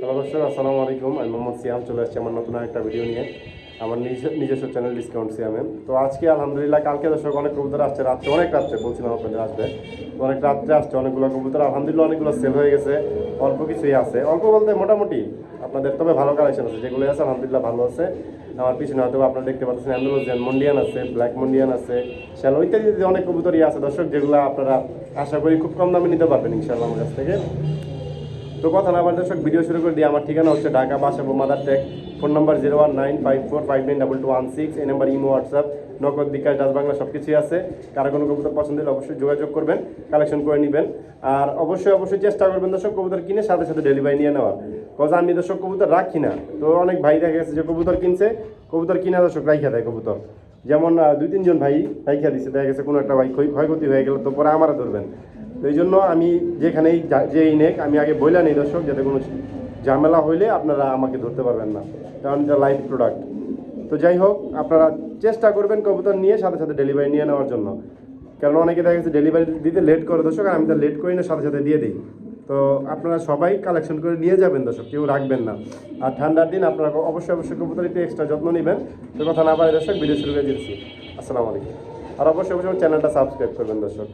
Hello দর্শক, আসসালামু আলাইকুম। আমি মোহাম্মদ সিয়াম, চলে আসছি আমার নতুন একটা ভিডিও নিয়ে, আমার নিজস্ব চ্যানেল ডিসকাউন্ট সিয়ামে তো আজকে আলহামদুলিল্লাহ, কালকে দর্শক অনেক কবুতর আসছে, রাত্রে অনেক রাত্রে বলছিলাম আপনাদের আসবে। অনেক রাত্রে আসছে, অনেকগুলো কবুতর, আলহামদুলিল্লাহ অনেকগুলো সেল হয়ে গেছে, অল্প কিছুই আছে। অল্প বলতে মোটামুটি আপনাদের তবে ভালো কালেকশন আছে, যেগুলো আছে আলহামদুলিল্লাহ ভালো আছে। আমার পিছনে হয়তো আপনারা দেখতে পাচ্ছেন অ্যান্ডোলোজিয়ান মন্ডিয়ান আছে ব্ল্যাক মন্ডিয়ান আছে শ্যালো ইত্যাদি ইত্যাদি অনেক কবুতরই আছে দর্শক, যেগুলো আপনারা আশা করি খুব কম দামে নিতে পারবেন ইনশাআল্লাহ আমার কাছ থেকে। তো কথা না বলে দর্শক ভিডিও শুরু করে দিয়ে আমার ঠিকানা হচ্ছে Dhaka Basabo Madartek phone number zero one nine five four five nine double two one six এই number imo WhatsApp Nagad, bKash, Dutch Bangla সব কিছুই আছে। কারও কোনো কবুতর পছন্দ হলে অবশ্যই যোগাযোগ করবেন কালেকশন করে নেবেন। আর অবশ্যই অবশ্যই চেষ্টা করবেন দর্শক কবুতর কিনে, সাথে সাথে ডেলিভারি নিয়ে নেওয়ার। কজ আমি দর্শক কবুতর রাখি না। তো অনেক ভাই দেখা গেছে যে কবুতর কিনছে, কবুতর কিনা দর্শক রাইখা দেয় কবুতর। যেমন দুই তিনজন ভাই রাইখা দিচ্ছে দেখা গেছে কোনো একটা ভাই ক্ষয়ক্ষতি হয়ে গেল, তো পরে আমারা ধরবেন। তো এই জন্য আমি যেখানেই যা- নেক, আমি আগে বইলা নেই দর্শক, যাতে কোনো ঝামেলা হইলে আপনারা আমাকে ধরতে পারবেন না, কারণ এটা লাইভ প্রোডাক্ট তো যাই হোক, আপনারা চেষ্টা করবেন কবুতর নিয়ে, সাথে সাথে ডেলিভারি নিয়ে নেওয়ার জন্য। কারণ অনেকে দেখা গেছে ডেলিভারি দিতে লেট করে দর্শক, আর আমি তো লেট করি না, সাথে সাথে দিয়ে দিই। তো আপনারা সবাই কালেকশন করে নিয়ে যাবেন দর্শক, কেউ রাখবেন না। আর ঠান্ডার দিন আপনারা অবশ্যই অবশ্যই কবুতর একটু এক্সট্রা যত্ন নেবেন। তো কথা না পারে দর্শক ভিডিও শুরু করে দিচ্ছি। আসসালামু আলাইকুম। আর অবশ্যই অবশ্যই চ্যানেলটা সাবস্ক্রাইব করবেন দর্শক।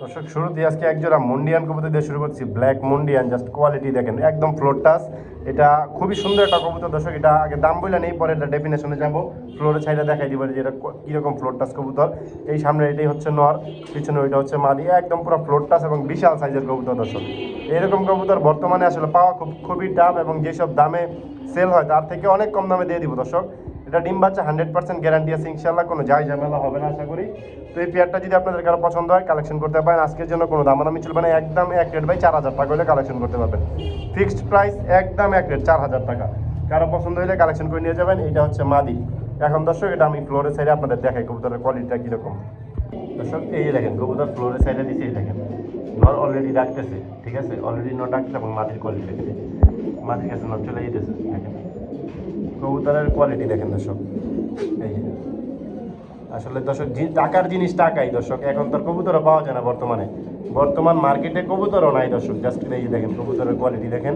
দর্শক শুরুতে আজকে একজোড়া মন্ডিয়ান কবুতর দিয়ে শুরু করছি ব্ল্যাক মন্ডিয়ান জাস্ট কোয়ালিটি দেখেন, একদম ফ্লোর টাচ এটা খুবই সুন্দর একটা কবুতর দর্শক, এটা আগে দাম বলে নেই, পরে এটা ডেফিনেশনে যাব। ফ্লোরের সাইডে দেখাই দিব যে এটা কীরকম ফ্লোর টাচ কবুতর। এই সামনে এটাই হচ্ছে নর, পিছনে ওইটা হচ্ছে মাদি, একদম পুরো ফ্লোর টাচ এবং বিশাল সাইজের কবুতর দর্শক। এরকম কবুতর বর্তমানে আসলে পাওয়া খুব, খুবই টাফ এবং যেসব দামে সেল হয়, তার থেকে অনেক কম দামে দিয়ে দিব দর্শক। এটা ডিম বাচ্চা হান্ড্রেড পার্সেন্ট গ্যারান্টি আছে ইনশাল্লাহ কোনো যাই ঝামেলা হবে না আশা করি। তো এই পেয়ারটা যদি আপনাদের কারও পছন্দ হয় কালেকশন করতে পারেন। আজকের জন্য কোনো দামাদামি চলবে না, একদম এক রেট বাই চার হাজার টাকা হলে কালেকশন করতে পারবেন। ফিক্সড প্রাইস একদম এক রেট চার হাজার টাকা। কারও পছন্দ হলে কালেকশন করে নিয়ে যাবেন এটা হচ্ছে মাদি। এখন দর্শক, এটা আমি ফ্লোরের সাইডে আপনাদের দেখাই, কবুতরের কোয়ালিটিটা কীরকম। দর্শক, এই দেখেন, কবুতর ফ্লোরের সাইডে দিচ্ছে এই দেখেন। নর অলরেডি ডাকতেছে ঠিক আছে? অলরেডি নর ডাকতেছে এবং মাটির কোয়ালিটি দেখেন। মাটির কাছে নর চলে যেতেছে দেখেন। কবুতরের কোয়ালিটি দেখেন দর্শক। এই আসলে দর্শক টাকার জিনিস টাকাই দর্শক। এখন তো কবুতরও পাওয়া যায় না বর্তমানে। বর্তমান মার্কেটে কবুতরও নাই দর্শক। জাস্ট এই যে দেখেন, কবুতরের কোয়ালিটি দেখেন।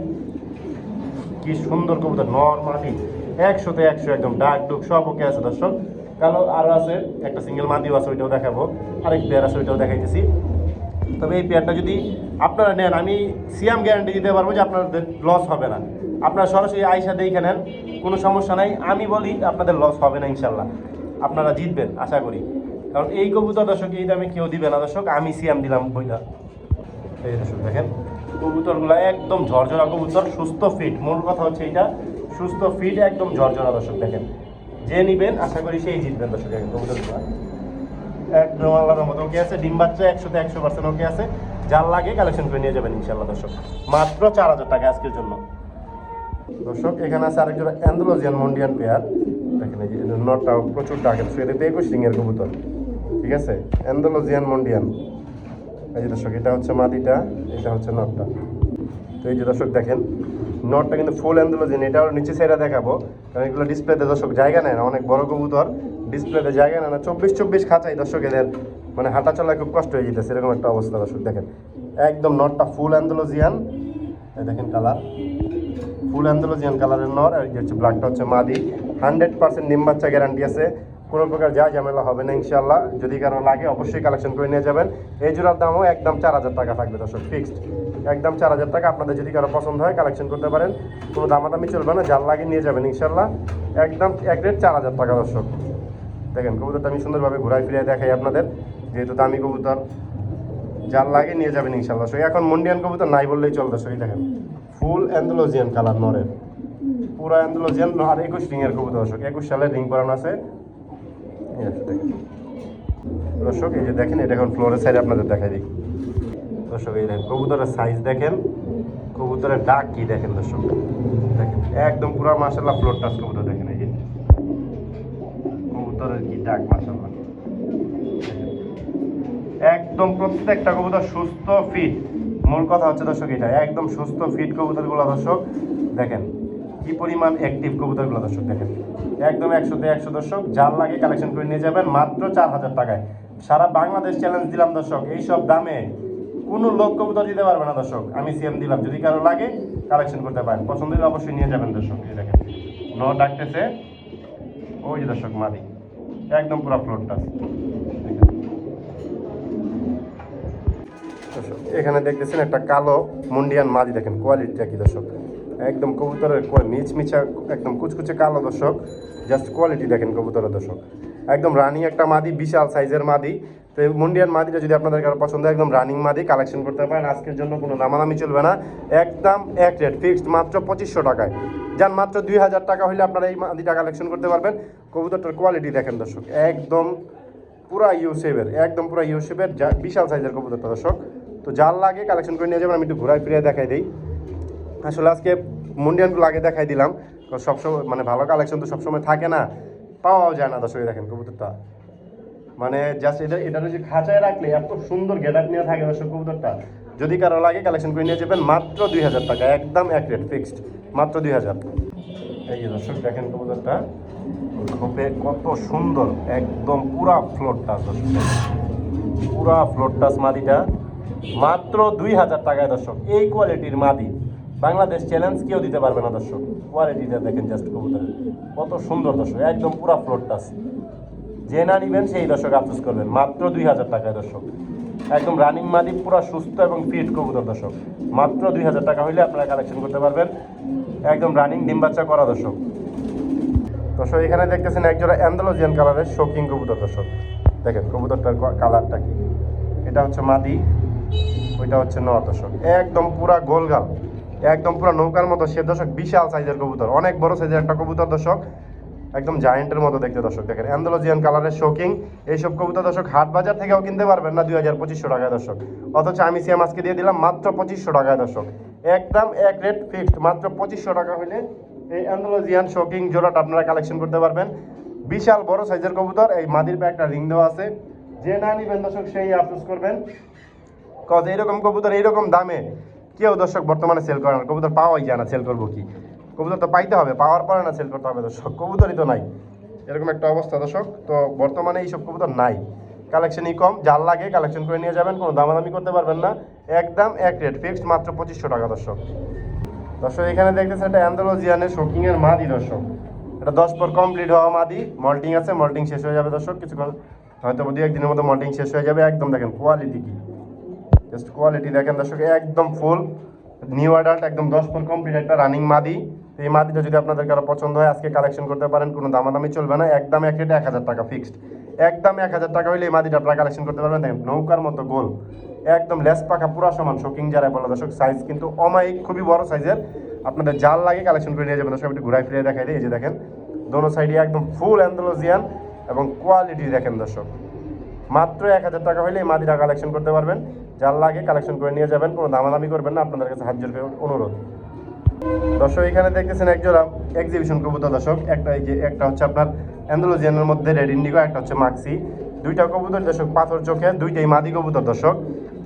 কি সুন্দর কবুতর, নর্মালি। একশোতে একশো একদম, ডাক ডুক সব ওকে আছে দর্শক। কালো আরও আছে, একটা সিঙ্গেল মাদিও আছে, ওইটাও দেখাবো। আরেক পেয়ার আছে, ওইটাও দেখাইতেছি। তবে এই পেয়ারটা যদি আপনারা নেন, আমি সিয়াম গ্যারান্টি দিতে পারব যে আপনাদের লস হবে না। আপনারা সরাসরি আইসা দেখে নেন, কোনো সমস্যা নাই। আমি বলি, আপনাদের লস হবে না ইনশাল্লাহ। আপনারা জিতবেন, আশা করি। কারণ এই কবুতর দর্শক এই দামে কেউ দিবে না, দর্শক। আমি সিয়াম দিলাম বইটা এই দর্শক দেখেন, কবুতরগুলো একদম ঝরঝরা কবুতর, সুস্থ ফিট মূল কথা হচ্ছে এইটা, সুস্থ ফিট একদম ঝরঝরা দর্শক দেখেন। যে নিবেন, আশা করি সেই জিতবেন দর্শক কবুতরগুলো। একদম আল্লাহর মতো ওকে আছে, ডিম বাচ্চা একশোতে একশো পার্সেন্ট ওকে আছে। যার লাগে কালেকশন করে নিয়ে যাবেন ইনশাল্লাহ দর্শক। মাত্র চার হাজার টাকা আজকের জন্য। দর্শক, এখানে আছে আরেকজন অ্যান্ডোলজিয়ান মন্ডিয়ান পেয়ার। দেখেন এই নটটা প্রচুর ডাকের সেটাতে একুশ রিংয়ের কবুতর। ঠিক আছে? অ্যান্ডোলজিয়ান মন্ডিয়ান। এই যে দর্শক, এটা হচ্ছে মাদিটা এটা হচ্ছে নটটা। তো এই যে দর্শক, দেখেন, নটটা কিন্তু ফুল অ্যান্ডোলজিয়ান, এটাও নিচে সাইডে দেখাবো। কারণ এগুলো ডিসপ্লেতে দর্শক জায়গা নেয় না, অনেক বড় কবুতর। ডিসপ্লেতে জায়গা নেয় না, চব্বিশ চব্বিশ খাঁচাই দর্শক এদের মানে হাঁটা চলায় খুব কষ্ট হয়ে যেতেছে এরকম একটা অবস্থা দর্শক, দেখেন। একদম নটটা ফুল অ্যান্ডোলজিয়ান দেখেন কালার ফুল অ্যান্ডোলজিয়ান কালারের নর, আর হচ্ছে ব্ল্যাকটা হচ্ছে মাদি। হান্ড্রেড পার্সেন্ট নিম বাচ্চা গ্যারান্টি আছে। কোনো প্রকার যা ঝামেলা হবে না ইনশাল্লাহ যদি কারও লাগে, অবশ্যই কালেকশন করে নিয়ে যাবেন। এই জোড়ার দামও একদম চার হাজার টাকা থাকবে দর্শক ফিক্সড একদম চার হাজার টাকা আপনাদের যদি কারও পছন্দ হয় কালেকশন করতে পারেন। কোনো দামাদামি চলবে না, যার লাগে নিয়ে যাবেন ইনশাল্লাহ একদম এক রেট চার হাজার টাকা দর্শক। দেখেন, কবুতরটা আমি সুন্দরভাবে ঘোরায় ফিরিয়ে দেখাই আপনাদের। যেহেতু দামি কবুতর, যার লাগে নিয়ে যাবেন ইনশাল্লাহ। সো এখন মন্ডিয়ান কবুতর নাই বললেই চলবে। সই দেখেন ফুল অ্যান্ডোলজিয়ান কালার নরের। পুরো অ্যান্ডোলজিয়ান আর একুশ রিংয়ের কবুতর, দর্শক। একুশ সালের রিং করানো আছে। দর্শক, এই যে দেখেন, এটা এখন ফ্লোরের সাইডে আপনাদের দেখাই দিই। দর্শক, এই দেখেন, কবুতরের সাইজ দেখেন। কবুতরের ডাক কি দেখেন, দর্শক? দেখেন, একদম পুরো মাসাল্লাহ ফ্লোর টাচ কবুতর দেখেন। কবুতরের কি ডাক মাসাল্লাহ একদম প্রত্যেকটা কবুতর সুস্থ ফিট মূল কথা হচ্ছে দর্শক এটা, একদম সুস্থ ফিট কবুতরগুলো দর্শক, দেখেন কি পরিমাণ অ্যাক্টিভ কবুতরগুলো দর্শক, দেখেন। একদম একশোতে একশো দর্শক, যার লাগে কালেকশন করে নিয়ে যাবেন মাত্র চার হাজার টাকায়। সারা বাংলাদেশ চ্যালেঞ্জ দিলাম দর্শক, এইসব দামে কোনো লোক কবুতর দিতে পারবে না দর্শক, আমি সিএম দিলাম, যদি কারও লাগে কালেকশন করতে পারেন, পছন্দ হলে অবশ্যই নিয়ে যাবেন দর্শক, এই দেখেন। ন ডাকতেছে, ওই যে দর্শক মাদি একদম পুরো ফ্লোরটা এখানে দেখতেছেন একটা কালো মুন্ডিয়ান মাদি দেখেন কোয়ালিটিটা কি দর্শক? একদম কবুতরের মিচ মিচা একদম কুচকুচে কালো দর্শক। জাস্ট কোয়ালিটি দেখেন কবুতরের দর্শক। একদম রানিং একটা মাদি বিশাল সাইজের মাদি। তো এই মুন্ডিয়ান মাদিটা যদি আপনাদের কারও পছন্দ হয়, একদম রানিং মাদি কালেকশন করতে পারেন। আজকের জন্য কোনো নামানামি চলবে না। একদম এক রেট ফিক্সড মাত্র পঁচিশশো টাকায়। যান মাত্র দুই হাজার টাকা হলে আপনারা এই মাদিটা কালেকশন করতে পারবেন। কবুতরটার কোয়ালিটি দেখেন দর্শক, একদম পুরা ইউসেফের একদম পুরা ইউসেফের যা বিশাল সাইজের কবুতরটা দর্শক। তো যার লাগে কালেকশন করে নিয়ে যাবেন, আমি একটু ঘুরাই ফিরে দেখাই দিই। আসলে আজকে মুন্ডিয়ানগুলো আগে দেখাই দিলাম সবসময় মানে ভালো কালেকশন তো সবসময় থাকে না, পাওয়াও যায় না দর্শক দেখেন কবুতরটা। মানে জাস্ট এটা এটা যে খাঁচায় রাখলে এত সুন্দর গেটার নিয়ে থাকে দর্শক কবুতরটা। যদি কারও লাগে কালেকশন করে নিয়ে যাবেন, মাত্র দুই হাজার টাকা, একদম এক রেট ফিক্সড মাত্র দুই হাজার। এই দর্শক, দেখেন কবুতরটা। খোপে কত সুন্দর, একদম পুরা ফ্লোর টাচ পুরা ফ্লোর টাচ মাদিটা মাত্র দুই হাজার টাকায় দর্শক। এই কোয়ালিটির মাদি। বাংলাদেশ চ্যালেঞ্জ কেউ দিতে পারবে না দর্শক। কোয়ালিটিটা দেখেন জাস্ট কবুতরের। কত সুন্দর দর্শক, একদম পুরা ফ্লোর টাচ যে না নিবেন সেই দর্শক আফসোস করবেন। মাত্র দুই হাজার টাকায় দর্শক। একদম রানিং মাদি, পুরা সুস্থ এবং ফিট কবুতর দর্শক। মাত্র দুই হাজার টাকা হইলে আপনারা কালেকশন করতে পারবেন। একদম রানিং ডিম বাচ্চা করা দর্শক। দর্শক, এখানে দেখতেছেন একজোড়া অ্যান্ডালোজিয়ান কালারের শোকিং কবুতর দর্শক। দেখেন, কবুতরটার কালারটা কি? এটা হচ্ছে মাদি, ওইটা হচ্ছে নর দর্শক। একদম পুরা গোলগাল, একদম পুরা নৌকার মতো সে দর্শক, বিশাল সাইজের কবুতর, অনেক বড় সাইজের একটা কবুতর দর্শক, একদম জায়েন্টের মতো দেখতে দর্শক। দেখেন, অ্যান্ডোলজিয়ান কালারের শোকিং এইসব কবুতর দর্শক হাট বাজার থেকেও কিনতে পারবেন না দুই হাজার পঁচিশশো টাকায় দর্শক। অথচ আমি সিএম আজকে দিয়ে দিলাম মাত্র পঁচিশশো টাকায় দর্শক। একদম এক রেট ফিক্সড মাত্র পঁচিশশো টাকা হলে এই অ্যান্ডোলজিয়ান শকিং জোড়াটা আপনারা কালেকশন করতে পারবেন। বিশাল বড় সাইজের কবুতর, এই মাদির পে একটা রিং দেওয়া আছে। যে না নিবেন দর্শক, সেই আফসোস করবেন। কজ এইরকম কবুতর এইরকম দামে কেউ দর্শক বর্তমানে সেল করে না। কবুতর পাওয়াই যায় না সেল করব কি? কবুতর তো পাইতে হবে, পাওয়ার পরে না সেল করতে হবে দর্শক। কবুতরই তো নাই। এরকম একটা অবস্থা দর্শক। তো বর্তমানে এইসব কবুতর নাই। কালেকশনই কম, যার লাগে কালেকশন করে নিয়ে যাবেন, কোনো দামাদামি করতে পারবেন না। একদম এক রেট ফিক্সড মাত্র পঁচিশশো টাকা দর্শক। দর্শক, এখানে দেখতেছেন এটা অ্যান্ডোলজিয়ানের শোকিংয়ের মাদি, দর্শক। এটা দশ পর কমপ্লিট হওয়া মাদি মল্টিং আছে মল্টিং শেষ হয়ে যাবে, দর্শক। কিছুক্ষণ, হয়তো দু একদিনের মধ্যে মল্টিং শেষ হয়ে যাবে। একদম দেখেন কোয়ালিটি কি? জাস্ট কোয়ালিটি দেখেন, দর্শক, একদম ফুল নিউ অ্যাডাল্ট একদম দশ পর কমপ্লিট একটা রানিং মাদি। তো এই মাদিটা যদি আপনাদের কারও পছন্দ হয়, আজকে কালেকশন করতে পারেন, কোনো দামাদামি চলবে না। একদম এক রেটে এক হাজার টাকা ফিক্সড একদম এক হাজার টাকা হইলে এই মাদিটা আপনারা কালেকশন করতে পারবেন। দেখেন, নৌকার মতো গোল। একদম লেস পাখা পুরা সমান শোকিং যারা বলে দর্শক সাইজ কিন্তু অমায়িক, খুবই বড় সাইজের আপনাদের জাল লাগে কালেকশন করে নিয়ে যাবেন দর্শক একটু ঘুরাই ফিরে দেখাই দিই। এই যে দেখেন, দোনো সাইডে একদম ফুল অ্যান্ডোলজিয়ান এবং কোয়ালিটি দেখেন দর্শক। মাত্র এক হাজার টাকা হলে এই মাদিরা কালেকশন করতে পারবেন। যার লাগে কালেকশন করে নিয়ে যাবেন, কোনো দামাদামি করবেন না। আপনাদের কাছে হাত জোর অনুরোধ। দর্শক, এখানে দেখতেছেন একজোড়া এক্সিবিশন কবুতর দর্শক। একটা এই যে, একটা হচ্ছে আপনার অ্যান্ডোলজিয়ানের মধ্যে রেড ইন্ডিগো, একটা হচ্ছে মাক্সি। দুইটা কবুতর দর্শক, পাথর চোখে, দুইটাই মাদি কবুতর দর্শক।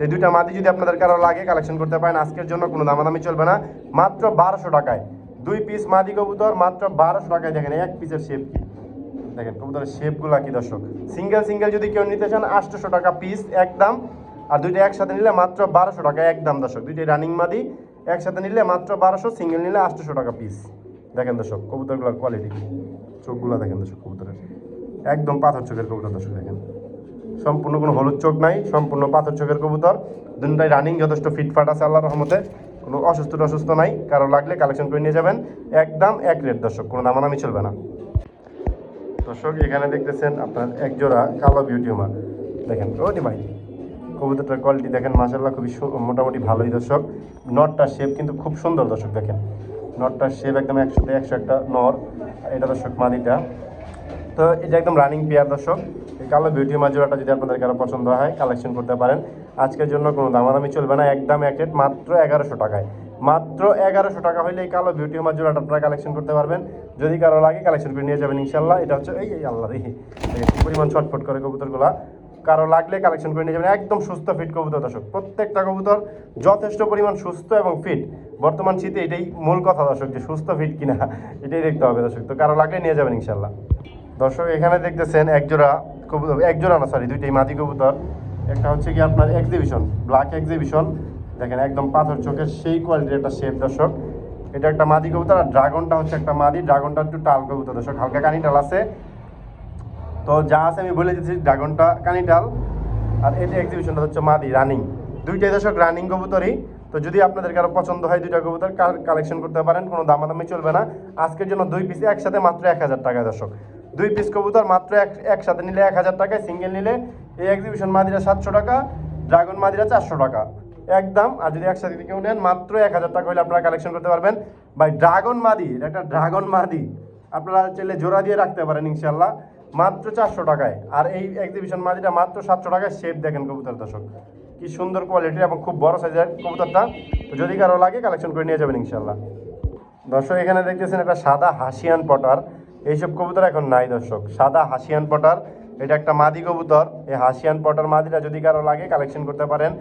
এই দুইটা মাদি যদি আপনাদের কারও লাগে কালেকশন করতে পারেন। আজকের জন্য কোনো দামাদামি চলবে না। মাত্র বারোশো টাকায়। দুই পিস মাদি কবুতর, মাত্র বারোশো টাকায়। দেখেন, এক পিসের শেপ কি। দেখেন, কবুতরের শেপগুলো কি দর্শক। সিঙ্গেল সিঙ্গেল যদি কেউ নিতে চান, আটশোশো টাকা পিস একদম। আর দুইটা একসাথে নিলে মাত্র বারোশো টাকা একদম দর্শক। দুইটাই রানিং মাদি। একসাথে নিলে মাত্র বারোশো, সিঙ্গেল নিলে আটশোশো টাকা পিস দেখেন দর্শক, কবুতরগুলোর কোয়ালিটি চোখগুলো দেখেন দর্শক, কবুতরের। একদম পাথর চোখের কবুতর দর্শক, দেখেন। সম্পূর্ণ কোনো হলুদ চোখ নাই, সম্পূর্ণ পাথর চোখের কবুতর। দুটাই রানিং যথেষ্ট ফিটফাট আছে আল্লাহ রহমতে। কোনো অসুস্থ অসুস্থ নাই, কারও লাগলে কালেকশন করে নিয়ে যাবেন। একদম এক রেট দর্শক, কোনো দামানামি চলবে না। দর্শক, এখানে দেখতেছেন আপনার এক জোড়া কালো বিউটিউমার দেখেন ওটি ভাই। কবুতরটার কোয়ালিটি দেখেন মাসাল্লাহ খুবই মোটামুটি ভালোই দর্শক। নটটার শেপ কিন্তু খুব সুন্দর দর্শক দেখেন। নটটার শেপ একদম একশোতে একশো একটা নর, এটা দর্শক মাদিটা। তো এটা একদম রানিং পেয়ার দর্শক, এই কালো বিউটি মাজোরাটা যদি আপনাদের কারও পছন্দ হয় কালেকশন করতে পারেন। আজকের জন্য কোনো দামাদামি চলবে না, একদম এক রেট মাত্র এগারোশো টাকায়। মাত্র এগারোশো টাকা হলে এই কালো বিউটি মাজোরাটা আপনারা কালেকশন করতে পারবেন। যদি কারও লাগে কালেকশন করে নিয়ে যাবেন ইনশাল্লাহ এটা হচ্ছে এই আল্লাহ রে দেখেন কি পরিমাণ ছটফট করে কবুতরগুলা। কারও লাগলে কালেকশন করে নিয়ে যাবেন। একদম সুস্থ ফিট কবুতর দর্শক। প্রত্যেকটা কবুতর যথেষ্ট পরিমাণ সুস্থ এবং ফিট বর্তমান শীতে এটাই মূল কথা দর্শক, যে সুস্থ ফিট কিনা, এটাই দেখতে হবে দর্শক। তো কারও লাগলে নিয়ে যাবেন ইনশাল্লাহ দর্শক, এখানে দেখতেছেন একজোড়া কবুতর, একজোড়া না সরি দুইটাই মাদি কবুতর। একটা হচ্ছে কি আপনার এক্সিবিশন ব্ল্যাক এক্সিবিশন দেখেন, একদম পাথর চোখের সেই কোয়ালিটির একটা শেপ দর্শক। এটা একটা মাদি কবুতর আর ড্রাগনটা হচ্ছে একটা মাদি ড্রাগনটা একটু টাল কবুতর দর্শক। হালকা কানি টাল আছে। তো যা আছে আমি বলে দিচ্ছি ড্রাগনটা কানি টাল আর এটা এক্সিবিশনটা হচ্ছে মাদি রানিং দুইটাই দর্শক রানিং কবুতরই। তো যদি আপনাদের কারও পছন্দ হয় দুইটা কবুতর কালেকশন করতে পারেন, কোনো দামাদামি চলবে না। আজকের জন্য দুই পিস একসাথে মাত্র এক হাজার টাকা, দর্শক। দুই পিস কবুতর মাত্র এক, একসাথে নিলে এক হাজার টাকায় সিঙ্গেল নিলে এই এক্সিবিশন মাদিরা সাতশো টাকা ড্রাগন মাদিরা চারশো টাকা। একদম, আর যদি একসাথে কেউ নেন, মাত্র এক হাজার টাকা হলে আপনারা কালেকশন করতে পারবেন। বাই ড্রাগন মাদি একটা ড্রাগন মাদি। আপনারা চাইলে জোড়া দিয়ে রাখতে পারেন ইনশাল্লাহ মাত্র চারশো টাকায়। আর এই এক্সিবিশন মাদিটা মাত্র সাতশো টাকায়। শেপ দেখেন কবুতর দর্শক। কি সুন্দর কোয়ালিটির এবং খুব বড় সাইজের কবুতরটা। তো যদি কারও লাগে কালেকশন করে নিয়ে যাবেন ইনশাল্লাহ দর্শক, এখানে দেখতেছেন একটা সাদা হাসিয়ান পটার। এইসব কবুতর এখন নাই দর্শক। সাদা হাসিয়ান পটার। এটা একটা মাদি কবুতর। এই হাসিয়ান পটার মাদিটা যদি কারও লাগে কালেকশন করতে পারেন।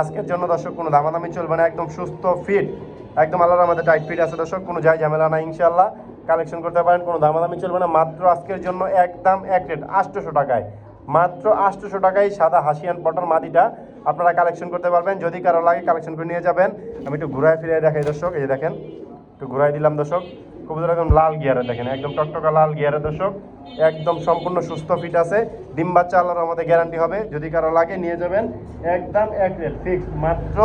আজকের জন্য দর্শক, কোনো দামাদামি চলবে না। একদম সুস্থ ফিট একদম আল্লাহর আমাদের টাইট ফিট আছে দর্শক। কোনো যাই ঝামেলা নাই ইনশাল্লাহ কালেকশন করতে পারেন, কোনো দামাদামি চলবে না। মাত্র আজকের জন্য একদম এক রেট, আটশোশো টাকায়। মাত্র আটশোশো টাকায় সাদা হাসিয়ান পটার মাদিটা আপনারা কালেকশন করতে পারবেন। যদি কারও লাগে কালেকশন করে নিয়ে যাবেন। আমি একটু ঘুরায় ফিরে দেখাই দর্শক, এই দেখেন, একটু ঘুরাই দিলাম দর্শক। কবুতর একদম লাল গিয়ারে দেখেন, একদম টকটকা লাল গিয়ারে দর্শক। একদম সম্পূর্ণ সুস্থ ফিট আছে। ডিম বাচ্চা আল্লাহর আমাদের গ্যারান্টি হবে। যদি কারও লাগে নিয়ে যাবেন, একদম এক রেট ফিক্স মাত্র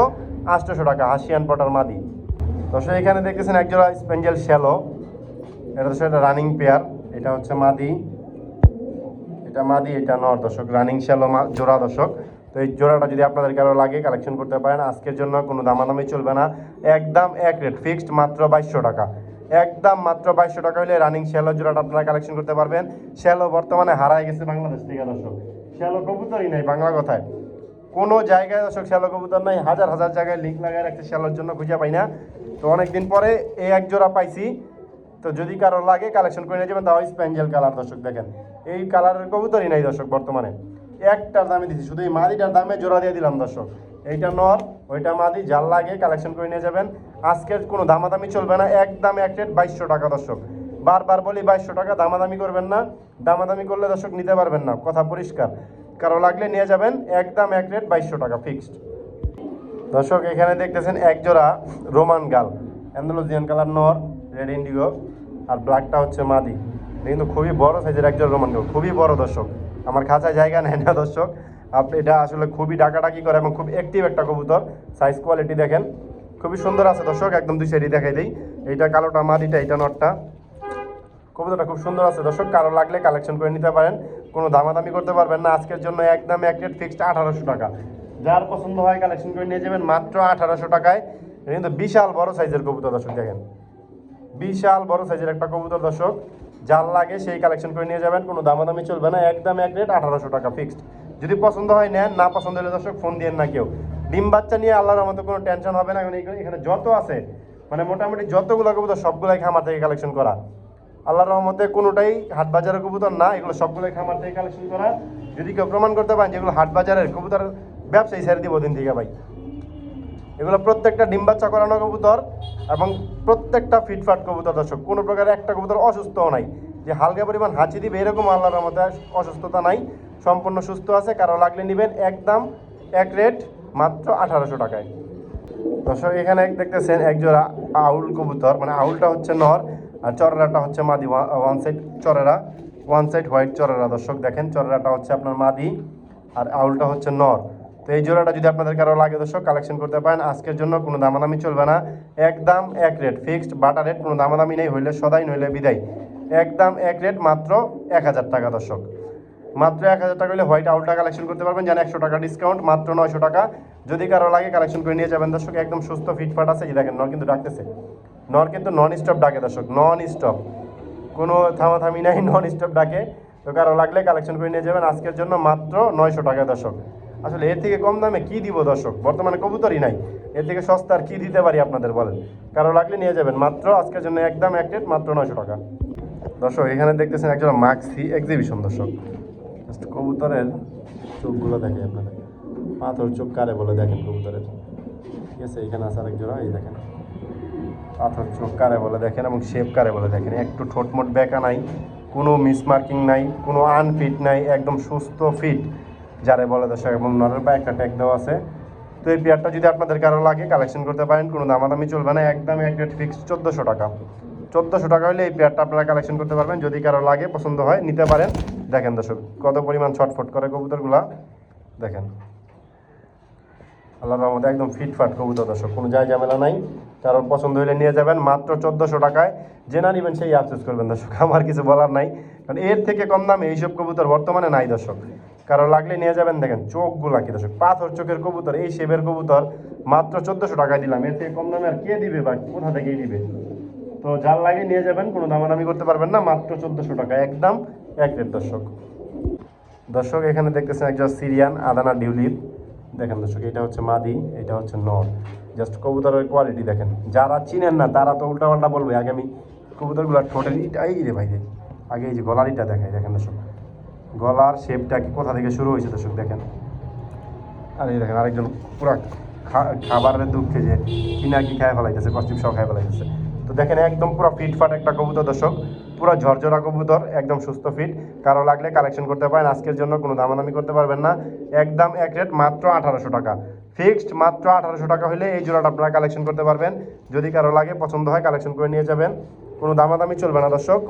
আটশোশো টাকা হাসিয়ান পটার মাদি। দর্শক, এখানে দেখতেছেন একজোড়া স্পেঞ্জেল শ্যালো। এটা এটা রানিং পেয়ার এটা হচ্ছে মাদি। এটা মাদি, এটা নর দর্শক রানিং শ্যালো জোড়া দর্শক। তো এই জোড়াটা যদি আপনাদের কারও লাগে কালেকশন করতে পারেন। আজকের জন্য কোনো দামাদামি চলবে না। একদম এক রেট ফিক্সড মাত্র বাইশশো টাকা। একদম মাত্র বাইশশো টাকা হলে রানিং শ্যালো জোড়াটা আপনারা কালেকশন করতে পারবেন। শ্যালো বর্তমানে হারাই গেছে বাংলাদেশ থেকে দর্শক। শ্যালো কবুতরই নাই, বাংলা কথায়। কোনো জায়গায় দর্শক শ্যালো কবুতর নাই। হাজার হাজার জায়গায় লিঙ্ক লাগায় রাখছে শ্যালোর জন্য খুঁজে পাই না। তো অনেকদিন পরে এই এক জোড়া পাইছি। তো যদি কারও লাগে কালেকশন করে নিয়ে যাবেন, তাও স্প্যাঞ্জেল কালার দর্শক দেখেন। এই কালারের কবুতরই নাই দর্শক বর্তমানে। একটার দামে দিচ্ছি শুধু এই মাদিটার দামে জোড়া দিয়ে দিলাম দর্শক। এইটা নর, ওইটা মাদি জাল লাগে কালেকশন করে নিয়ে যাবেন। আজকের কোনো দামাদামি চলবে না, এক একদম এক রেট বাইশশো টাকা দর্শক। বারবার বলি বাইশশো টাকা, দামাদামি করবেন না। দামাদামি করলে দর্শক নিতে পারবেন না, কথা পরিষ্কার। কারও লাগলে নিয়ে যাবেন, এক দাম এক রেট বাইশশো টাকা ফিক্সড দর্শক, এখানে দেখতেছেন এক জোড়া রোমান গাল অ্যান্ডালোজিয়ান কালার নর। রেড ইন্ডিগো আর ব্ল্যাকটা হচ্ছে মাদি। কিন্তু খুবই বড় সাইজের একজন রোমান খুবই বড় দর্শক। আমার খাঁচায় জায়গা নেয় না দর্শক। আপনি এটা আসলে খুবই ডাকাডাকি করে এবং খুব অ্যাক্টিভ একটা কবুতর। সাইজ কোয়ালিটি দেখেন, খুবই সুন্দর আছে দর্শক, একদম দুই সাইডই দেখাই দিই। এইটা কালোটা, মাদিটা, এইটা নটটা। কবুতরটা খুব সুন্দর আছে দর্শক, কারও লাগলে কালেকশন করে নিতে পারেন। কোনো দামাদামি করতে পারবেন না, আজকের জন্য একদম এক রেট ফিক্সড আঠারোশো টাকা। যার পছন্দ হয় কালেকশন করে নিয়ে যাবেন মাত্র আঠারোশো টাকায়। কিন্তু বিশাল বড় সাইজের কবুতর দর্শক, দেখেন। বিশাল বড় সাইজের একটা কবুতর, দর্শক। যার লাগে সেই কালেকশন করে নিয়ে যাবেন, কোনো দামাদামি চলবে না, একদম এক রেট আঠারোশো টাকা ফিক্সড যদি পছন্দ হয়, নেন, না পছন্দ হলে দর্শক ফোন দিয়েন না কেউ। ডিম বাচ্চা নিয়ে আল্লাহর আমাদের কোনো টেনশন হবে না এখানে যত আছে মানে মোটামুটি যতগুলো কবুতর, সবগুলাই খামার থেকে কালেকশন করা। আল্লাহর রহমতে কোনোটাই হাট বাজারের কবুতর না, এগুলো সবগুলোই খামার থেকে কালেকশন করা। যদি কেউ প্রমাণ করতে পারেন যেগুলো হাট বাজারের কবুতর ব্যবসায়ী ছেড়ে দিব দিন থেকে ভাই। এগুলো প্রত্যেকটা ডিম বাচ্চা করানো কবুতর এবং প্রত্যেকটা ফিটফাট কবুতর দর্শক, কোনো প্রকার একটা কবুতর অসুস্থও নাই। যে হালকা পরিমাণ হাঁচি দিবে এরকম আল্লাহর রহমতে অসুস্থতা নাই, সম্পূর্ণ সুস্থ আছে, কারও লাগলে নেবেন একদম এক রেট, মাত্র আঠারোশো টাকায়। দর্শক, এখানে দেখতেছেন এক জোড়া আউল কবুতর মানে আউলটা হচ্ছে নর, আর চরেরাটা হচ্ছে মাদি ওয়ান সাইড চরেরা ওয়ান সাইড হোয়াইট চরেরা। দর্শক, দেখেন, চরেরাটা হচ্ছে আপনার মাদি, আর আউলটা হচ্ছে নর। তো এই জোড়াটা যদি আপনাদের কারও লাগে দর্শক কালেকশন করতে পারেন, আজকের জন্য কোনো দামাদামি চলবে না। একদম এক রেট ফিক্সড বাটা রেট কোনো দামাদামি নেই, হইলে সদাই, নইলে বিদায়। একদম এক রেট মাত্র এক হাজার টাকা দর্শক। মাত্র এক হাজার টাকা হলে হোয়াইট আউটটা কালেকশন করতে পারবেন, যেন একশো টাকা ডিসকাউন্ট মাত্র নয়শো টাকা। যদি কারও লাগে কালেকশন করে নিয়ে যাবেন দর্শক, একদম সুস্থ ফিটফাট আছে। এই দেখেন, নর কিন্তু ডাকতেছে। নর কিন্তু নন স্টপ ডাকে দর্শক নন স্টপ কোনো থামাথামি নাই নন স্টপ ডাকে। তো কারও লাগলে কালেকশন করে নিয়ে যাবেন, আজকের জন্য মাত্র নয়শো টাকা দর্শক। আসলে এর থেকে কম দামে কি দিব দর্শক? বর্তমানে কবুতরই নাই। এর থেকে সস্তার কি দিতে পারি আপনাদের বলেন। কারও লাগলে নিয়ে যাবেন। মাত্র আজকের জন্য একদম এক রেট মাত্র নয়শো টাকা। দর্শক, এখানে দেখতেছেন একজন মাক্সি এক্সিবিশন দর্শক। জাস্ট কবুতরের চোখগুলো দেখে আপনাদের পাথর চোখ কারে বলে দেখেন কবুতরের। ঠিক আছে, এখানে আছে আরেক এই দেখেন। পাথর চোখ কারে বলে দেখেন এবং শেপ কারে বলে দেখেন। একটু ঠোঁটমোট বেঁকা নাই, কোনো মিসমার্কিং নাই, কোনো আনফিট নাই, একদম সুস্থ ফিট যারে বলে দর্শক এবং নরের পায়ে একটা ট্যাগ দেওয়া আছে। তো এই পেয়ারটা যদি আপনাদের কারও লাগে কালেকশন করতে পারেন, কোনো দামাদামি চলবে না, একদম এক রেট ফিক্স চোদ্দোশো টাকা। চোদ্দোশো টাকা হলে এই পেয়ারটা আপনারা কালেকশন করতে পারবেন, যদি কারও লাগে, পছন্দ হয়, নিতে পারেন। দেখেন দর্শক, কত পরিমাণ ছটফট করে কবুতরগুলা। দেখেন। আল্লাহর রহমতে একদম ফিটফাট কবুতর দর্শক, কোনো যায় ঝামেলা নাই। কারণ পছন্দ হলে নিয়ে যাবেন, মাত্র চোদ্দোশো টাকায়। যে না নেবেন, সেই আফসোস করবেন দর্শক, আমার কিছু বলার নাই। কারণ এর থেকে কম দামে এইসব কবুতর বর্তমানে নাই দর্শক। কারও লাগলে নিয়ে যাবেন, দেখেন চোখগুলা কি দর্শক, পাথর চোখের কবুতর, এই শেবের কবুতর, মাত্র চোদ্দোশো টাকায় দিলাম, এর থেকে কম দামে আর কে দিবে বা কোথা থেকেই দিবে? তো যার লাগে নিয়ে যাবেন, কোনো দামাদামি করতে পারবেন না, মাত্র চোদ্দোশো টাকা, একদম এক রেট দর্শক। দর্শক, এখানে দেখতেছেন একজন সিরিয়ান, আদানা ডিউলিপ দেখেন দর্শক, এটা হচ্ছে মাদি, এটা হচ্ছে নর। জাস্ট কবুতরের কোয়ালিটি দেখেন। যারা চিনেন না, তারা তো উল্টাপাল্টা বলবে, আগে আমি কবুতরগুলো ঠোঁটের এই রে ভাই রে আগে এই যে গলার ইটা দেখাই, দেখেন দর্শক। গলার শেপটা কি কোথা থেকে শুরু হয়েছে দর্শক দেখেন? আর এই দেখেন আরেকজন পুরো খাবারের দুঃখে যে কিনা কি খায় ফেলাইতেছে কস্টিপ সহ খায় ফেলাইতেছে। তো দেখেন একদম পুরো ফিটফাট একটা কবুতর দর্শক, পুরো ঝরঝরা কবুতর, একদম সুস্থ ফিট কারও লাগলে কালেকশন করতে পারেন, আজকের জন্য কোনো দামাদামি করতে পারবেন না। একদম এক রেট মাত্র আঠারোশো টাকা। ফিক্সড মাত্র আঠারোশো টাকা হলে এই জোড়াটা আপনারা কালেকশন করতে পারবেন। যদি কারও লাগে, পছন্দ হয় কালেকশন করে নিয়ে যাবেন। কোনো দামাদামি চলবে না দর্শক।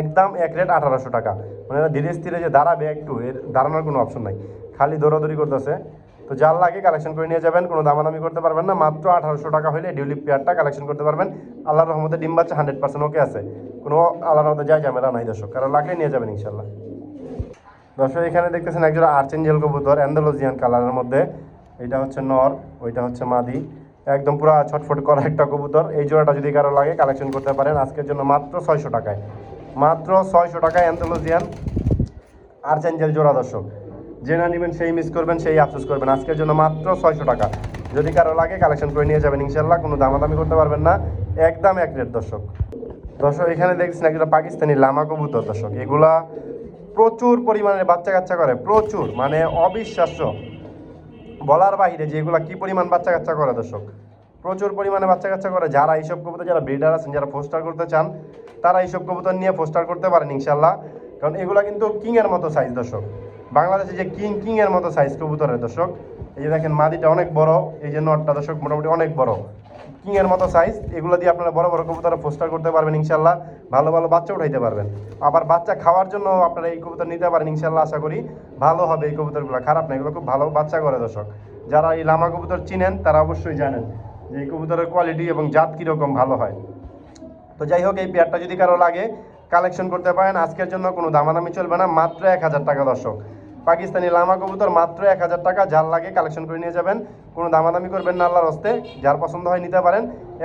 একদম এক রেট আঠারোশো টাকা। মানে ধীরে স্থিরে যে দাঁড়াবে একটু, এর দাঁড়ানোর কোনো অপশন নাই। খালি দৌড়াদৌড়ি করতেছে। তো যার লাগে কালেকশন করে নিয়ে যাবেন, কোনো দামাদামি করতে পারবেন না। মাত্র আঠারোশো টাকা হলে ডিউলিপ পেয়ারটা কালেকশন করতে পারবেন। আল্লাহর রহমতে ডিম বাচ্চা হান্ড্রেড পার্সেন্ট ওকে আছে। কোনো আল্লাহর রহমতে যায় ঝামেলা নাই দর্শক। কারও লাগলে নিয়ে যাবেন ইনশাল্লাহ দর্শক, এখানে দেখতেছেন একজন আর্চেঞ্জেল কবুতর অ্যান্ডালোজিয়ান কালারের মধ্যে। এটা হচ্ছে নর, ওইটা হচ্ছে মাদি। একদম পুরো ছটফট করা একটা কবুতর। এই জোড়াটা যদি কারও লাগে কালেকশন করতে পারেন, আজকের জন্য মাত্র ছয়শো টাকায়। মাত্র ছয়শো টাকা অ্যান্থোলজিয়ান আর্চেঞ্জেল জোড়া দর্শক। যে না নেবেন, সেই মিস করবেন, সেই আফসোস করবেন। আজকের জন্য মাত্র ছয়শো টাকা। যদি কারও লাগে কালেকশন করে নিয়ে যাবেন ইনশাল্লাহ, কোনো দামাদামি করতে পারবেন না। একদম এক রেট দর্শক। দর্শক, এখানে দেখছেন একটা পাকিস্তানি লামা কবুতর দর্শক। এগুলা প্রচুর পরিমাণে বাচ্চা কাচ্চা করে, প্রচুর মানে অবিশ্বাস্য। বলার বাইরে যে এগুলা কী পরিমাণ বাচ্চা কাচ্চা করে দর্শক? প্রচুর পরিমাণে বাচ্চা কাচ্চা করে। যারা এইসব কবুতর, যারা ব্রিডার আছেন, যারা ফোস্টার করতে চান তারা এইসব কবুতর নিয়ে ফোস্টার করতে পারেন ইনশাল্লাহ কারণ এগুলা কিন্তু কিং এর মতো সাইজ দর্শক। বাংলাদেশে যে কিং কিং এর মতো সাইজ কবুতরের, দর্শক, এই যে দেখেন মাদিটা অনেক বড়, এই যে নটটা, দর্শক, মোটামুটি অনেক বড়। কিং এর মতো সাইজ এগুলো দিয়ে আপনারা বড় বড় কবুতর পোস্টার করতে পারবেন ইনশাল্লাহ ভালো ভালো বাচ্চা উঠাইতে পারবেন। আবার বাচ্চা খাওয়ার জন্য আপনারা এই কবুতর নিতে পারেন ইনশাল্লাহ আশা করি। ভালো হবে এই কবুতরগুলো, খারাপ না, এগুলো খুব ভালো বাচ্চা করে, দর্শক। যারা এই লামা কবুতর চিনেন, তারা অবশ্যই জানেন যে এই কবুতরের কোয়ালিটি এবং জাত কীরকম ভালো হয়। তো যাই হোক, এই পেয়ারটা যদি কারও লাগে কালেকশন করতে পারেন। আজকের জন্য কোনো দামাদামি চলবে না, মাত্র এক হাজার টাকা দর্শক। পাকিস্তানি লামা কবুতর মাত্র এক হাজার টাকা, যার লাগে কালেকশন করে নিয়ে যাবেন। কোনো দামাদামি করবেন না, আল্লাহর হস্তে। যার পছন্দ হয় নিতে পারেন,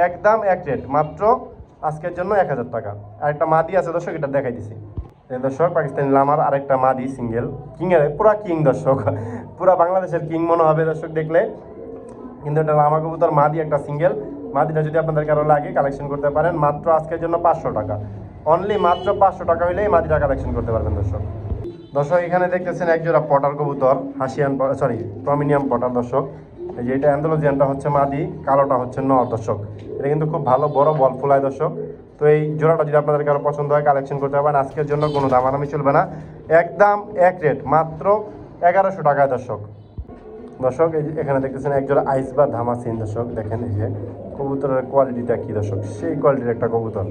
একদম এক রেট মাত্র আজকের জন্য এক হাজার টাকা। আর একটা মাদি আছে দর্শক, এটা দেখাই দিছি দর্শক, পাকিস্তানি লামার আরেকটা মাদি সিঙ্গেল কিংয়ের পুরা কিং দর্শক। পুরা বাংলাদেশের কিং মনে হবে দর্শক দেখলে। কিন্তু এটা লামা কবুতর মাদি, একটা সিঙ্গেল মাদিটা যদি আপনাদের কারও লাগে কালেকশন করতে পারেন, মাত্র আজকের জন্য পাঁচশো টাকা। অনলি মাত্র পাঁচশো টাকা হলেই মাদিটা কালেকশন করতে পারবেন দর্শক। দর্শক, এখানে দেখতেছেন একজোড়া পটার কবুতর, হাসিয়ান সরি প্রমিনিয়াম পটার দর্শক। এই যে এটা অ্যান্ডোলজিয়ানটা হচ্ছে মাদি, কালোটা হচ্ছে নর দর্শক। এটা কিন্তু খুব ভালো, বড় বল ফুলায় দর্শক। তো এই জোড়াটা যদি আপনাদের কারও পছন্দ হয় কালেকশন করতে পারবেন আজকের জন্য কোনো দামাদামি চলবে না। একদম এক রেট মাত্র এগারোশো টাকায় দর্শক। দর্শক, এই এখানে দেখতেছেন একজোড়া আইস বা ধামাসিন দর্শক, দেখেন এই যে। কবুতরের কোয়ালিটিটা কি দর্শক? সেই কোয়ালিটির একটা কবুতর।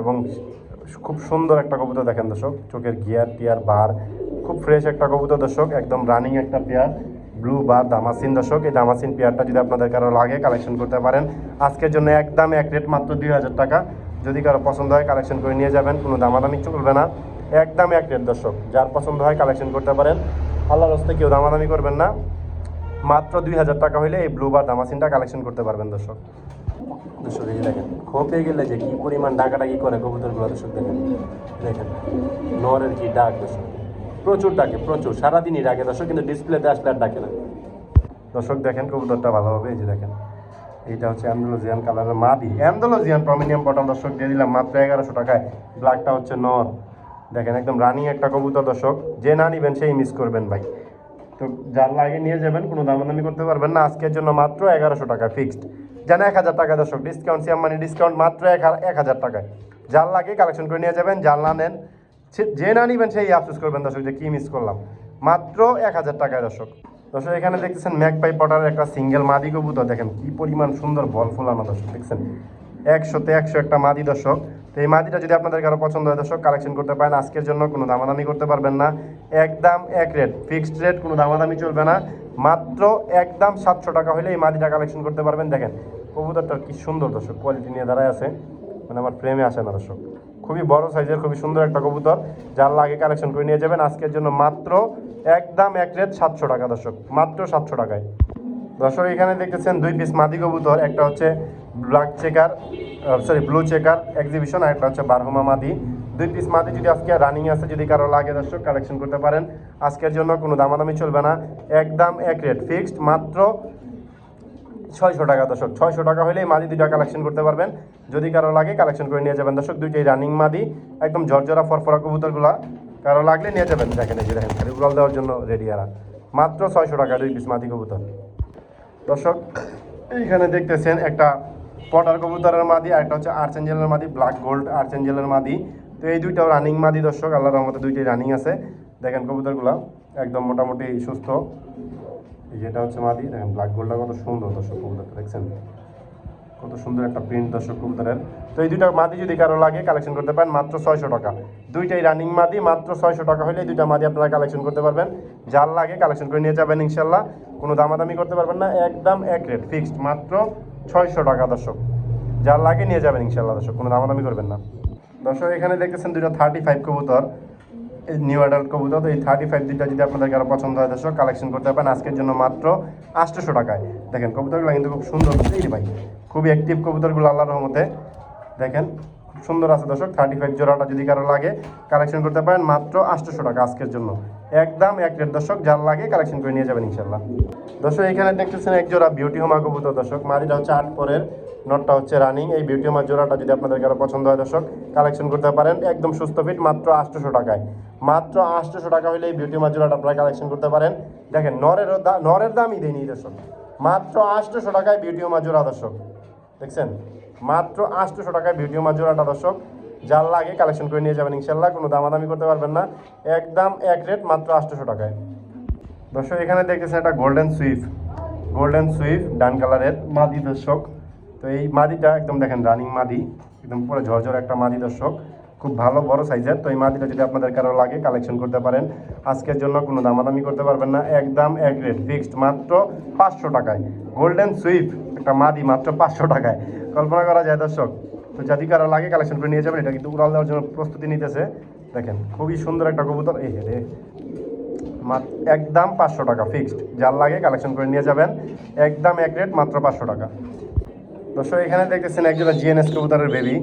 এবং খুব সুন্দর একটা কবুতর দেখেন দর্শক। চোখের গিয়ার টিয়ার বার খুব ফ্রেশ একটা কবুতর দর্শক। একদম রানিং একটা পেয়ার ব্লু বা দামাসিন দর্শক। এই দামাসিন পেয়ারটা যদি আপনাদের কারও লাগে কালেকশন করতে পারেন। আজকের জন্য একদম এক রেট মাত্র দুই হাজার টাকা। যদি কারও পছন্দ হয় কালেকশন করে নিয়ে যাবেন। কোনো দামাদামি চলবে না। একদম এক রেট দর্শক। যার পছন্দ হয় কালেকশন করতে পারেন। আল্লাহর হস্তে কেউ দামাদামি করবেন না। মাত্র দুই হাজার টাকা হলে এই ব্লু বার দামাসিনটা কালেকশন করতে পারবেন দর্শক। দর্শক, এই দেখেন খোপে গেলে যে কি পরিমাণ ডাকাডাকি করে কবুতরগুলো দর্শক দেখেন। দেখেন, নরের কি ডাক দর্শক। প্রচুর ডাকে, প্রচুর, সারাদিনই ডাকে দর্শক, কিন্তু ডিসপ্লেতে আসলে আর ডাকে না। দর্শক, দেখেন কবুতরটা ভালোভাবে, এই যে দেখেন, এইটা হচ্ছে অ্যান্ডোলজিয়ান কালারের মাদি। অ্যান্ডোলজিয়ান প্রমিনিয়াম বটন দর্শক, দিয়ে দিলাম মাত্র এগারোশো টাকায়। ব্ল্যাকটা হচ্ছে নর। দেখেন, একদম রানিং একটা কবুতর দর্শক। যে না নিবেন, সেই মিস করবেন ভাই। তো যার লাগে নিয়ে যাবেন, কোনো দামাদামি করতে পারবেন না। আজকের জন্য মাত্র এগারোশো টাকা ফিক্সড যেন এক হাজার টাকা দর্শক ডিসকাউন্ট সিয়াম মানে ডিসকাউন্ট মাত্র এক এক হাজার টাকায়। যার লাগে কালেকশন করে নিয়ে যাবেন, যার না নেন যে না নিবেন সেই আফসোস করবেন দর্শক যে কী মিস করলাম। মাত্র এক হাজার টাকায় দর্শক। দর্শক, এখানে দেখতেছেন ম্যাকপাই পটারের একটা সিঙ্গেল মাদি কবুতর। দেখেন কি পরিমাণ সুন্দর বল ফুলানো দর্শক, দেখছেন? একশোতে একশো একটা মাদি দর্শক। তো এই মাদিটা যদি আপনাদের কারও পছন্দ হয় দর্শক কালেকশন করতে পারেন। আজকের জন্য কোনো দামাদামি করতে পারবেন না। একদম এক রেট ফিক্সড রেট কোনো দামাদামি চলবে না। মাত্র একদম সাতশো টাকা হলে এই মাদিটা কালেকশন করতে পারবেন। দেখেন, কবুতরটা কি সুন্দর দর্শক কোয়ালিটি নিয়ে দাঁড়ায় আছে। মানে আমার প্রেমে আসে না দর্শক। খুবই বড় সাইজের খুবই সুন্দর একটা কবুতর। যার লাগে কালেকশন করে নিয়ে যাবেন। আজকের জন্য মাত্র একদম এক রেট সাতশো টাকা দর্শক। মাত্র সাতশো টাকায়। দর্শক, এখানে দেখতেছেন দুই পিস মাদি কবুতর। একটা হচ্ছে black checker sorry blue checker exhibition আর একটা হচ্ছে বারহুমা মাদি। দুই পিস মাদি যদি আজকে রানিং আছে, যদি কারও লাগে দর্শক কালেকশন করতে পারেন। আজকের জন্য কোনো দামাদামি চলবে না। একদম এক রেট ফিক্সড মাত্র ছয়শো টাকা দর্শক। ছয়শো টাকা হলে এই মাদি দুইটা কালেকশন করতে পারবেন। যদি কারও লাগে কালেকশন করে নিয়ে যাবেন দর্শক। দুইটাই রানিং মাদি, একদম ঝরঝরা ফরফরা কবুতরগুলা। কারও লাগলে নিয়ে যাবেন। দেখেন এই যে দেখেন, খালি উড়াল দেওয়ার জন্য রেডি আরা মাত্র ছয়শো টাকা দুই পিস মাদি কবুতর। দর্শক, এইখানে দেখতেছেন একটা পটার কবুতরের মাদি, আর একটা হচ্ছে আর্চেঞ্জেলের মাদি ব্ল্যাক গোল্ড আর্চেঞ্জেলের মাদি। তো এই দুইটাও রানিং মাদি দর্শক, আল্লাহর রহমতে দুইটাই রানিং আছে। দেখেন কবুতরগুলা একদম মোটামুটি সুস্থ। এই যেটা হচ্ছে মাদি, দেখেন ব্ল্যাক গোল্ডটা কত সুন্দর দর্শক কবুতরটা, দেখছেন? কত সুন্দর একটা প্রিন্ট দর্শক কবুতরের। তো এই দুইটা মাদি যদি কারও লাগে কালেকশন করতে পারেন, মাত্র ছয়শো টাকা। দুইটাই রানিং মাদি, মাত্র ছয়শো টাকা হলে এই দুইটা মাদি আপনারা কালেকশন করতে পারবেন। যার লাগে কালেকশন করে নিয়ে যাবেন ইনশাল্লাহ। কোনো দামাদামি করতে পারবেন না, একদম এক রেট ফিক্সড মাত্র ছয়শো টাকা দর্শক। যার লাগে নিয়ে যাবেন ইনশাল্লাহ দর্শক, কোনো দামাদামি করবেন না। দর্শক, এখানে দেখতেছেন দুটো থার্টি ফাইভ কবুতর নিউ অ্যাডাল্ট কবুতর। তো এই থার্টি ফাইভ দুইটা যদি আপনাদের কারও পছন্দ হয় দর্শক কালেকশন করতে পারেন আজকের জন্য মাত্র আটশোশো টাকায়। দেখেন, কবুতরগুলো কিন্তু খুব সুন্দর। ভাই খুবই অ্যাক্টিভ কবুতরগুলো আল্লাহর রহমতে। দেখেন, খুব সুন্দর আছে দর্শক থার্টি ফাইভ জোড়াটা যদি কারও লাগে কালেকশন করতে পারেন মাত্র আটশোশো টাকা আজকের জন্য। একদম এক রেট। দর্শক, যার লাগে কালেকশন করে নিয়ে যাবেন ইনশাল্লাহ দর্শক, এখানে দেখতেছেন এক জোড়া বিউটি হোমা কবুতর দর্শক। মাদিটা হচ্ছে আট পরের নটটা হচ্ছে রানিং এই বিউটি হোমার জোড়াটা যদি আপনাদের কারও পছন্দ হয় দর্শক কালেকশন করতে পারেন। একদম সুস্থ ফিট মাত্র আটশোশো টাকায়। মাত্র আটশোশো টাকা হলে এই বিউটি হোমার জোড়াটা আপনারা কালেকশন করতে পারেন। দেখেন নরের নরের দামই দেয়নি দর্শক। মাত্র আটশোশো টাকায় বিউটি হোমার জোড়া দর্শক। দেখছেন? মাত্র আটশোশো টাকায় বিউটি হোমার জোড়াটা দর্শক। যার লাগে কালেকশন করে নিয়ে যাবেন, ইনশাল্লাহ, কোনো দামাদামি করতে পারবেন না। একদম এক রেট মাত্র আটশোশো টাকায়। দর্শক, এখানে দেখতেছেন একটা গোল্ডেন সুইফ গোল্ডেন সুইফ ডান কালারের মাদি দর্শক। তো এই মাদিটা একদম দেখেন রানিং মাদি, একদম পুরো ঝরঝর একটা মাদি দর্শক। খুব ভালো, বড় সাইজের তো এই মাদিটা যদি আপনাদের কারও লাগে কালেকশন করতে পারেন। আজকের জন্য কোনো দামাদামি করতে পারবেন না। একদম এক রেট ফিক্সড মাত্র পাঁচশো টাকায়। গোল্ডেন সুইফ একটা মাদি মাত্র পাঁচশো টাকায়। কল্পনা করা যায় দর্শক। তো যদি কারও লাগে কালেকশন করে নিয়ে যাবেন, এটা কিন্তু উড়াল দেওয়ার জন্য প্রস্তুতি নিতেছে। দেখেন, খুবই সুন্দর একটা কবুতর। এই রে একদম পাঁচশো টাকা ফিক্সড যার লাগে কালেকশন করে নিয়ে যাবেন, একদম এক রেট মাত্র পাঁচশো টাকা। দর্শক, এখানে দেখতেছেন একজন জিএনএস কবুতরের বেবি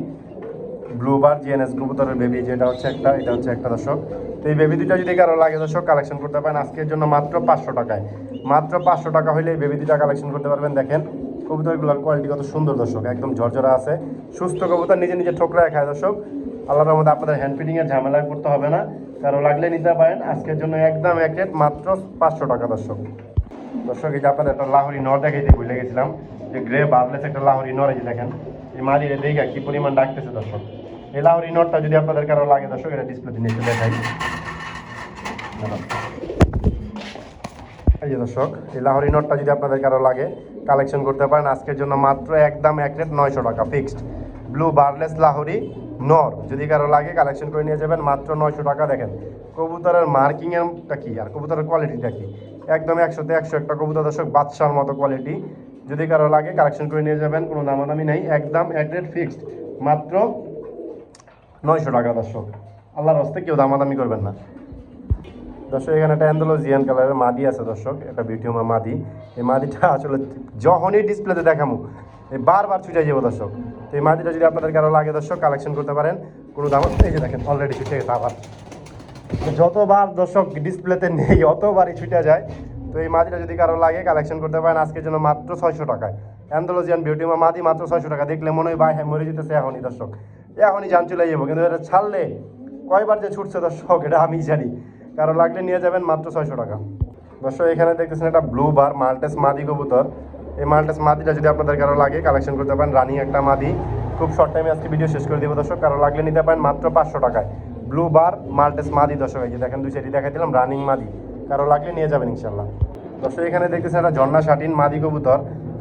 ব্লু বার জিএনএস কবুতরের বেবি যেটা হচ্ছে একটা, এটা হচ্ছে একটা দর্শক। তো এই বেবি দুটো যদি কারও লাগে দর্শক কালেকশন করতে পারেন। আজকের জন্য মাত্র পাঁচশো টাকায়। মাত্র পাঁচশো টাকা হলে এই বেবি দুটা কালেকশন করতে পারবেন। দেখেন কবুতরগুলোর কোয়ালিটি কত সুন্দর দর্শক, একদম ঝরঝরা আছে। সুস্থ কবুতর নিজে নিজে ঠোকরায় খায় দর্শক। আল্লাহর রহমতে আপনাদের হ্যান্ড ফিটিংয়ের ঝামেলা করতে হবে না। কারও লাগলে নিতে পারেন। আজকের জন্য একদম এক রেট মাত্র পাঁচশো টাকা দর্শক। দর্শক, এই যে আপনাদের একটা লাহোরি নর দেখাইতে ভুলে গেছিলাম। যে গ্রে বার্লেস একটা লাহোরি নর এই দেখেন, এই মালির দেখা কি পরিমাণ ডাকতেছে দর্শক। এই লাহরি নরটা যদি আপনাদের কারও লাগে দর্শক, এটা ডিসপ্লেতে নিচে দেখাই। এই যে দর্শক, এই লাহরি নটটা যদি আপনাদের কারও লাগে কালেকশন করতে পারেন। আজকের জন্য মাত্র একদম এক রেট নয়শো টাকা ফিক্সড। ব্লু, বার্লেস, লাহোরি, নর। যদি কারও লাগে কালেকশন করে নিয়ে যাবেন, মাত্র নয়শো টাকা। দেখেন, কবুতরের মার্কিংয়েরটা কি? আর কবুতরের কোয়ালিটিটা কি? একদম একশোতে একশো একটা কবুতর, দর্শক, বাদশার মতো কোয়ালিটি যদি কারও লাগে কালেকশন করে নিয়ে যাবেন, কোনো দামাদামি নেই। একদম এক রেট ফিক্সড। মাত্র নয়শো টাকা, দর্শক। আল্লাহর হস্তে কেউ দামাদামি করবেন না। দর্শক, এখানে একটা অ্যান্ডোলজিয়ান কালারের মাদি আছে দর্শক, একটা বিউটিউমা মাদি। এই মাদিটা আসলে যখনই ডিসপ্লেতে দেখামু বারবার ছুটে যাব দর্শক। তো এই মাদিটা যদি আপনাদের কারও লাগে দর্শক কালেকশন করতে পারেন। কোনো দাম এই যে দেখেন অলরেডি ছুটে গেছে আবার। যতবার দর্শক ডিসপ্লেতে নেই, অতবারই ছুটে যায়। তো এই মাদিটা যদি কারও লাগে কালেকশন করতে পারেন, আজকের জন্য মাত্র ছয়শো টাকায়। অ্যান্ডোলজিয়ান বিউটিমা মাদি মাত্র ছয়শো টাকা। দেখলে মনে হয় ভাই হ্যাঁ মরে যেতেছে এখনই দর্শক। এখনই যান চলে যাব, কিন্তু এটা ছাড়লে কয়বার যে ছুটছে দর্শক, এটা আমি জানি। কারও লাগলে নিয়ে যাবেন মাত্র ছয়শো টাকা। দর্শক, এখানে দেখতেছেন একটা ব্লু বার মাল্টেস মাদি কবুতর। এই মাল্টেস মাদিটা যদি আপনাদের কারও লাগে কালেকশন করতে পারেন। রানিং একটা মাদি। খুব শর্ট টাইমে আজকে ভিডিও শেষ করে দিব দর্শক। কারও লাগলে নিতে পারেন মাত্র পাঁচশো টাকায়। ব্লু বার মাল্টেস মাদি দর্শক, এই যে দেখেন, দুই সাইডে দেখাই দিলাম রানিং মাদি। কারও লাগলে নিয়ে যাবেন ইনশাল্লাহ দর্শক, এখানে দেখতেছেন একটা ঝর্ণা শাটিন মাদি কবুতর।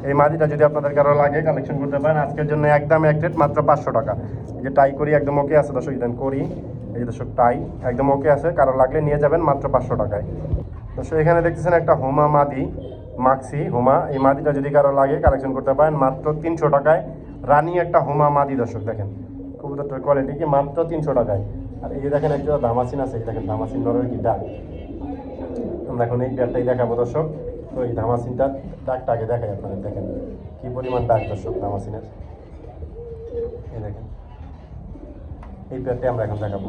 এই মাদিটা যদি আপনাদের কারও লাগে কালেকশন করতে পারেন। আজকের জন্য একদম এক রেট মাত্র পাঁচশো টাকা। যে টাই করি, একদম ওকে আছে দর্শক দেন করি। এই যে দর্শক, টাই একদম ওকে আছে। কারও লাগলে নিয়ে যাবেন মাত্র পাঁচশো টাকায়। দর্শক, এখানে দেখতেছেন একটা হোমা মাদি, মাক্সি, হোমা। এই মাদিটা যদি কারও লাগে কালেকশন করতে পারেন, মাত্র তিনশো টাকায়। রানি একটা হোমা মাদি, দর্শক, দেখেন। কবুতরটার কোয়ালিটি কি মাত্র তিনশো টাকায়। আর এই যে দেখেন একটা দামাসিন আছে, এই দেখেন দামাসিন নরের কি ডাক। আমরা এখন এই পেয়ারটাই দেখাবো, দর্শক। তো এই ধামাসিনটার ডাকটা আগে দেখাই আপনাদের, দেখেন। কি পরিমাণ ডাক, দর্শক ধামাসিনের এই দেখেন। এই পেয়ারটাই আমরা এখন দেখাবো।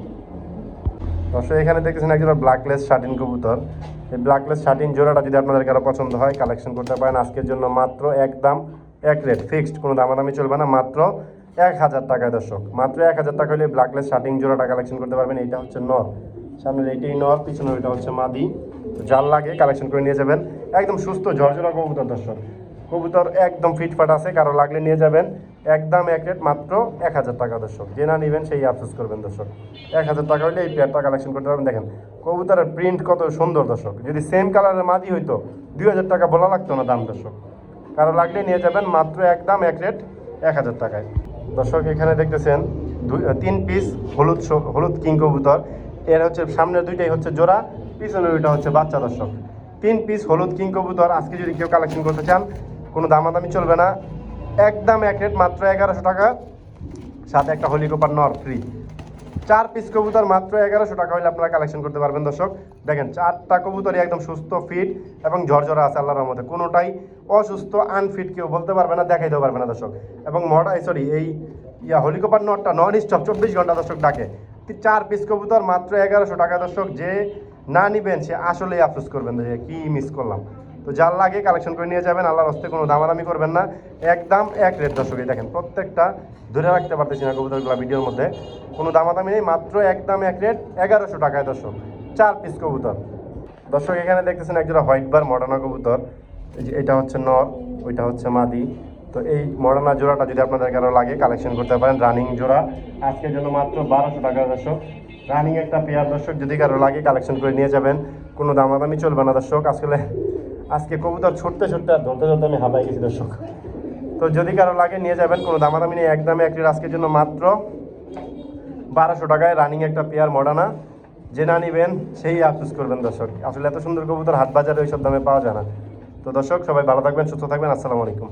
দর্শক, এখানে দেখতেছেন একজন ব্ল্যাকলেস শার্টিন কবুতর। এই ব্ল্যাকলেস শার্টিন জোড়াটা যদি আপনাদের কারও পছন্দ হয় কালেকশন করতে পারেন। আজকের জন্য মাত্র এক দাম, এক রেট ফিক্সড কোনো দামাদামি চলবে না। মাত্র এক হাজার টাকায় দর্শক, মাত্র এক হাজার টাকা হলে ব্ল্যাকলেস শার্টিন জোড়াটা কালেকশন করতে পারবেন। এইটা হচ্ছে নর। সামনের এইটাই নর, পিছনের ওইটা হচ্ছে মাদি। জাল লাগে কালেকশন করে নিয়ে যাবেন। একদম সুস্থ ঝরঝরা কবুতর দর্শক। কবুতর একদম ফিটফাট আছে, কারও লাগলে নিয়ে যাবেন। একদম এক রেট মাত্র এক হাজার টাকা, দর্শক। যে না নেবেন সেই আফসোস করবেন, দর্শক। এক হাজার টাকা হলে এই পেয়ারটা কালেকশন করতে পারবেন। দেখেন, কবুতরের প্রিন্ট কত সুন্দর, দর্শক। যদি সেম কালারের মাদি হইতো, দুই হাজার টাকা বলা লাগতো না দাম, দর্শক। কারও লাগলে নিয়ে যাবেন মাত্র একদম এক রেট এক হাজার টাকায়। দর্শক, এখানে দেখতেছেন দুই, তিন পিস হলুদ হলুদ কিং কবুতর। এর হচ্ছে সামনের দুইটাই হচ্ছে জোড়া, পিছনের দুইটা হচ্ছে বাচ্চা, দর্শক। তিন পিস হলুদ কিং কবুতর। আজকে যদি কেউ কালেকশন করতে চান, কোনো দামাদামি চলবে না। একদম এক রেট, মাত্র এগারোশো টাকা। সাথে একটা হলিকপার নর ফ্রি চার পিস কবুতর মাত্র এগারোশো টাকা হলে আপনারা কালেকশন করতে পারবেন, দর্শক। দেখেন, চারটা কবুতরই একদম সুস্থ ফিট এবং ঝরঝরা আছে আল্লাহর মধ্যে কোনোটাই অসুস্থ আনফিট কেউ বলতে পারবে না, দেখাইতেও পারবে না, দর্শক। এবং মডাই সরি এই ইয়া হলিকপার নটটা নন স্টপ চব্বিশ ঘণ্টা দর্শক ডাকে। চার পিস কবুতর মাত্র এগারোশো টাকা, দর্শক। যে না নিবেন, সে আসলেই আফসোস করবেন, যে কি মিস করলাম। তো যার লাগে কালেকশন করে নিয়ে যাবেন, আল্লাহর হস্তে কোনো দামাদামি করবেন না। একদম এক রেট দর্শক, এই দেখেন, প্রত্যেকটা ধরে রাখতে পারতেছি না কবুতরগুলো ভিডিওর মধ্যে। কোনো দামাদামি নেই, মাত্র একদম এক রেট এগারোশো টাকায় দর্শক, চার পিস কবুতর। দর্শক, এখানে দেখতেছেন একজোড়া হোয়াইট বার মডার্না কবুতর। যে এটা হচ্ছে নর, ওইটা হচ্ছে মাদি। তো এই মডার্না জোড়াটা যদি আপনাদের কারও লাগে কালেকশন করতে পারেন রানিং জোড়া। আজকের জন্য মাত্র বারোশো টাকা দর্শক। রানিং একটা পেয়ার দর্শক, যদি কারও লাগে কালেকশন করে নিয়ে যাবেন। কোনো দামাদামি চলবে না দর্শক আসলে আজকে কবুতর ছুটতে ছুটতে আর ধরতে ধরতে আমি হাঁপাই গেছি, দর্শক। তো যদি কারও লাগে, নিয়ে যাবেন, কোনো দামাদামি নেই একদমই একটি আজকের জন্য মাত্র বারোশো টাকায় রানিং একটা পেয়ার মডানা যে না নিবেন, সেই আফসোস করবেন, দর্শক। আসলে এত সুন্দর কবুতর হাট বাজারে ওইসব দামে পাওয়া যায় না। তো দর্শক, সবাই ভালো থাকবেন, সুস্থ থাকবেন, আসসালামু আলাইকুম।